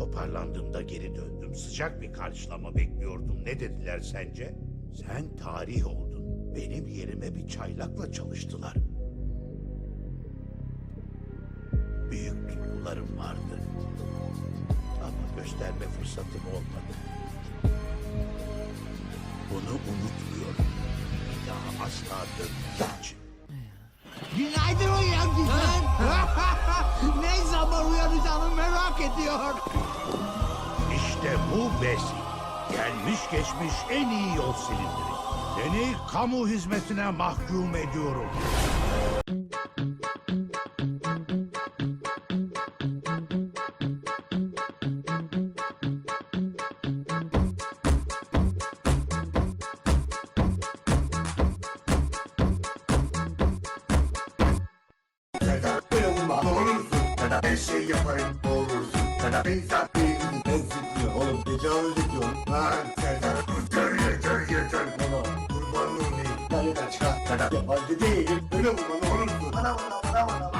Toparlandığımda geri döndüm. Sıcak bir karşılama bekliyordum. Ne dediler sence? Sen tarih oldun. Benim yerime bir çaylakla çalıştılar. Büyük tutkularım vardı. Ama gösterme fırsatım olmadı. Bunu unutmuyorum. Bir daha asla dönmeyeceğim. Günaydın merak ediyor. İşte bu Besi. Gelmiş geçmiş en iyi yol silindiri. Seni kamu hizmetine mahkum ediyorum. Her şey yaparım olursun Neden ben değilim Ben zıplıyor oğlum tecavüz ediyorum Lan Serdar yeter yeter yeter Bana kurban olayım Kaleden çıkar Neden yabancı değilim Öyle vurma ne olursun Bana bana bana bana